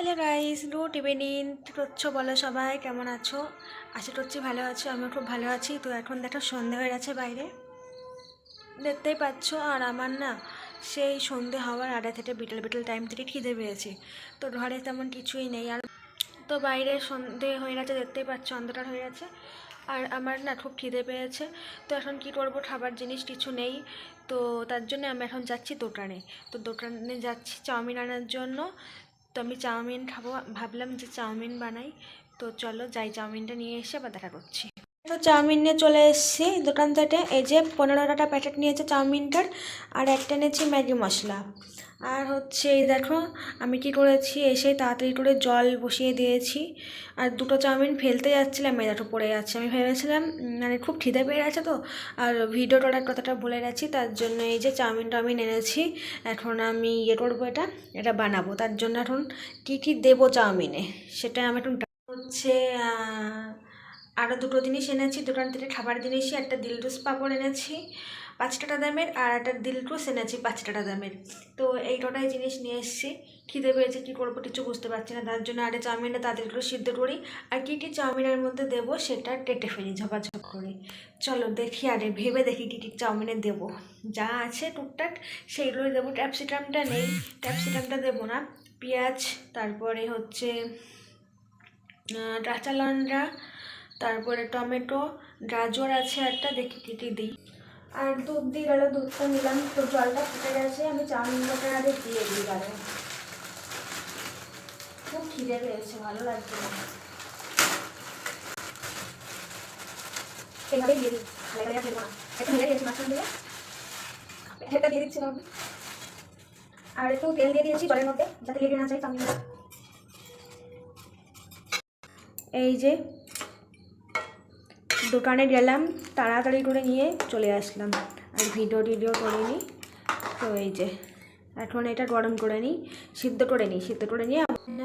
Hello guys, good evening. করছ বলো সবাই, কেমন আছো? আশা করছি ভালো আছো, আমিও খুব ভালো আছি। তো এখন দেখো সন্ধে হয়ে গেছে বাইরে। দেখতেই পাচ্ছ, আর আমার না সেই সন্ধে হওয়ার আগে থেকে বিকেল বিকেল টাইম থেকে খিদে পেয়েছে। তো ঘরে তেমন কিছুই নেই। আর তো বাইরে সন্ধে হয়ে গেছে, দেখতেই পাচ্ছ, অন্ধকার হয়ে গেছে। আর আমার না খুব খিদে পেয়েছে। তো এখন কি করব, খাবার জিনিস কিছু নেই। তো তার জন্য আমি এখন যাচ্ছি দোকানে। তো দোকানে যাচ্ছি চাউমিন আনার জন্য। তো আমি চাউমিন খাব, ভাবলাম যে চাউমিন বানাই। তো চলো যাই, চাউমিনটা নিয়ে এসে আবার দেখা করছি। তো চাউমিন নিয়ে চলে এসেছি দোকান থেকে। এই যে পনেরোটা প্যাকেট নিয়েছে চাউমিনটার, আর একটা নিয়েছি ম্যাগি মশলা। আর হচ্ছে এই দেখো, আমি কি করেছি, এসে তাড়াতাড়ি করে জল বসিয়ে দিয়েছি। আর দুটো চাউমিন ফেলতে যাচ্ছিলাম, এই দেখো পড়ে যাচ্ছে আমি ভেবেছিলাম মানে খুব খিদে পেয়ে গেছে তো, আর ভিডিও করার কথাটা ভুলে গেছি, তার জন্য এই যে চাউমিনটা আমি এনেছি। এখন আমি ইয়ে করব এটা এটা বানাবো। তার জন্য এখন কী কী দেবো চাউমিনে, সেটা আমি এখন হচ্ছে আরও দুটো জিনিস এনেছি, দোকান থেকে খাবার জিনিসই একটা দিলরুস পাপড় এনেছি পাঁচ টাকা দামের, আর একটা দিলরুস এনেছি পাঁচ টাকা দামের। তো এই কটাই জিনিস নিয়ে এসেছি। খিদে পেয়েছে, কী করব কিছু বুঝতে পারছি না। তার জন্য আরে চাউমিনটা তাদের করে সিদ্ধ করি। আর কী কী চাউমিনের মধ্যে দেবো সেটা কেটে ফেলি ঝপাঝপ করে। চলো দেখি, আরে ভেবে দেখি কী কী চাউমিনে দেবো। যা আছে টুকটাক, সেইগুলোই দেবো। ক্যাপসিকামটা নেই, ক্যাপসিকামটা দেবো না। পেঁয়াজ, তারপরে হচ্ছে কাঁচা লঙ্কা তারপরে টমেটো, গাজর আছে একটা, দেখি কী কী দিই। আর দুধ দিয়ে গেল, দুধটা নিলাম, তো জলটা ফুটে গেছে, আমি চাউমিনটা আগে দিয়ে দিই গেলে খুব খিদে পেয়েছে, ভালো লাগছে না। এভাবে দিয়ে দিয়েছি দিয়ে এটা দিয়ে দিচ্ছি আমি। আর একটু তেল দিয়ে দিয়েছি জলের মধ্যে, যাতে লেগে না যায় চাউমিনটা। এই যে দোকানে গেলাম, তাড়াতাড়ি করে নিয়ে চলে আসলাম। আর ভিডিও টিডিও করে নিই তো এই যে, এখন এটা গরম করে নিই, সিদ্ধ করে নিই, সিদ্ধ করে নিয়ে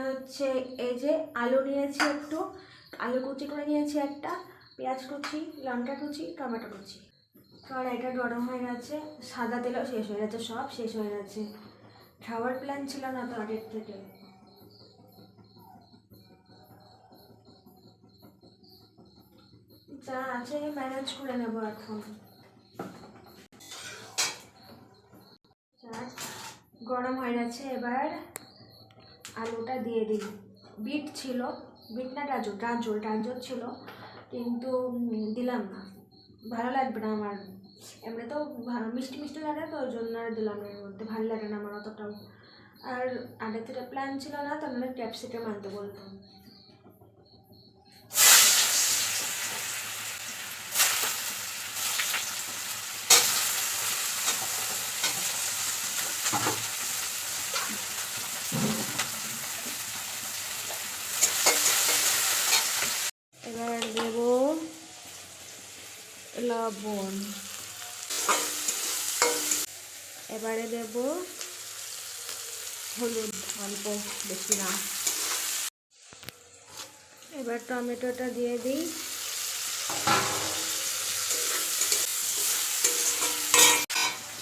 হচ্ছে এই যে আলু নিয়েছি একটু, আলু কুচি করে নিয়েছি একটা, পেঁয়াজ কুচি, লঙ্কা কুচি, টমেটো কুচি। কড়াইটা গরম হয়ে গেছে, সাদা তেলও শেষ হয়ে গেছে, সব শেষ হয়ে গেছে। খাওয়ার প্ল্যান ছিল না তো আগের থেকে। যা আছে ম্যানেজ করে নেব এখন। গরম হয়ে গেছে, এবার আলুটা দিয়ে দিই। বিট ছিল, বিট না গাজর গাজর গাজর ছিল, কিন্তু দিলাম না। ভালো লাগবে না আমার। এমনি তো মিষ্টি মিষ্টি লাগে তো, ওই জন্য আর দিলাম এর মধ্যে ভালো লাগে না আমার অতটাও। আর আগে থেকে প্ল্যান ছিল না তাহলে ক্যাপসিকাম আনতে বলতাম এবার দেব লবণ এবারে দেব হলুদ, অল্প বেশি না। এবার টমেটোটা দিয়ে দিই।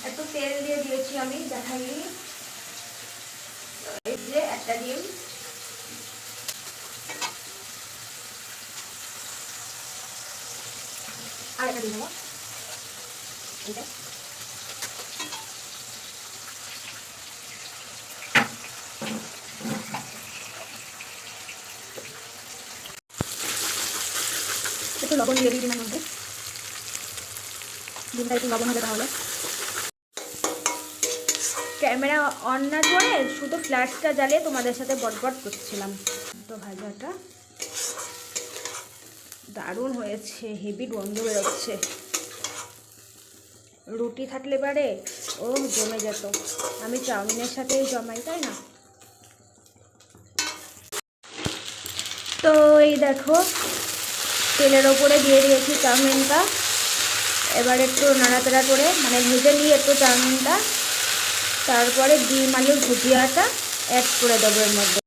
একটু তেল দিয়ে দিয়েছি আমি, দেখাইনি। এই যে একটা ডিম আর একটা দিয়ে দেবো লবণ দিয়ে দিই মধ্যে। একটু লবণ তাহলে। ক্যামেরা অন না করে শুধু ফ্ল্যাশটা জ্বালিয়ে তোমাদের সাথে বটবট করছিলাম। তো ভাজাটা দারুণ হয়েছে, হেভি গন্ধ বেরোচ্ছে। রুটি থাকলে পারে ও জমে যেত। আমি চাউমিনের সাথেই জমাই, তাই না? তো এই দেখো, তেলের ওপরে দিয়ে দিয়েছি চাউমিনটা। এবার একটু নাড়াচাড়া করে মানে ভেজে নিয়ে একটু চাউমিনটা। তারপরে ডিম আলুর ভুজিয়াটা অ্যাড করে দেবো এর মধ্যে।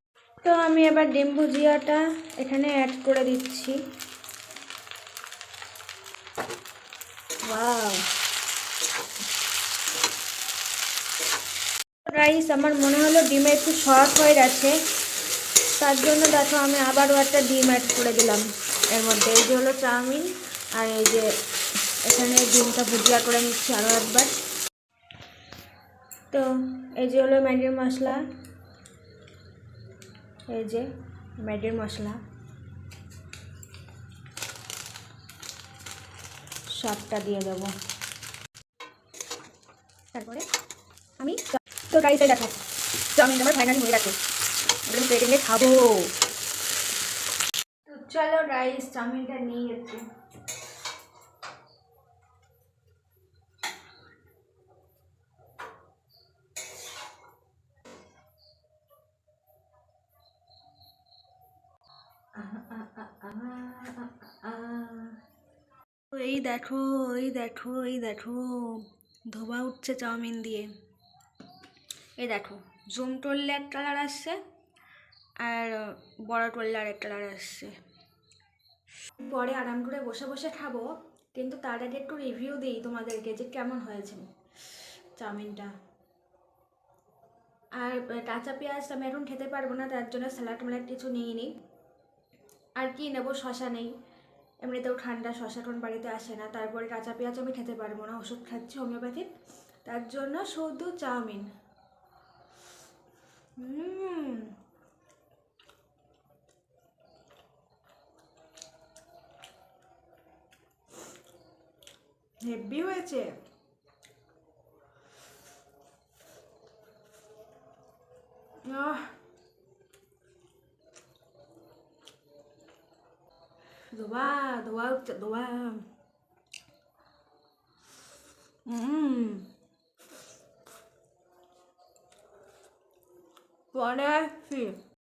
তো আমি এবার ডিম ভুজিয়াটা এখানে অ্যাড করে দিচ্ছি। রাইস আমার মনে হলো ডিমে একটু শর্ট হয়ে গেছে। তার জন্য দেখো আমি আবারও একটা ডিম অ্যাড করে দিলাম। এর মধ্যে এই যে হলো চাউমিন আর এই যে এখানে ডিমটা ভুজিয়া করে নিচ্ছি আরও একবার। তো এই যে হলো ম্যাগির মশলা। এই যে ম্যাগির মশলা। সবটা দিয়ে দেব। তারপরে আমি তো গাড়িতে দেখো চাউমিনটা আমার ফাইনালি হয়ে গেছে আমি প্লেটে খাব। চলো রাইস চাউমিনটা নিয়ে একটু। এই দেখো এই দেখো এই দেখো। ধোবা উঠছে চাউমিন দিয়ে। এই দেখো, জুম টললে এক কালার আসছে আর বড় টললে আর এক কালার আসছে। পরে আরাম করে বসে বসে খাব, কিন্তু তার আগে একটু রিভিউ দিই তোমাদেরকে যে কেমন হয়েছে চাউমিনটা। আর কাঁচা পেঁয়াজ আমি এখন খেতে পারব না, তার জন্য স্যালাড ম্যালাড কিছু নিই নি আর কি নেব, শশা নেই। এমনিতেও ঠান্ডা, শশা বাড়িতে আসে না। তারপরে কাঁচা পেঁয়াজ আমি খেতে পারব না, ওষুধ খাচ্ছি, হোমিওপ্যাথিক। তার জন্য শুধু চাউমিন। হেভি হয়েছে। ধোয়া ধোয়া উঠছে ধোয়া হুম পরে আসছি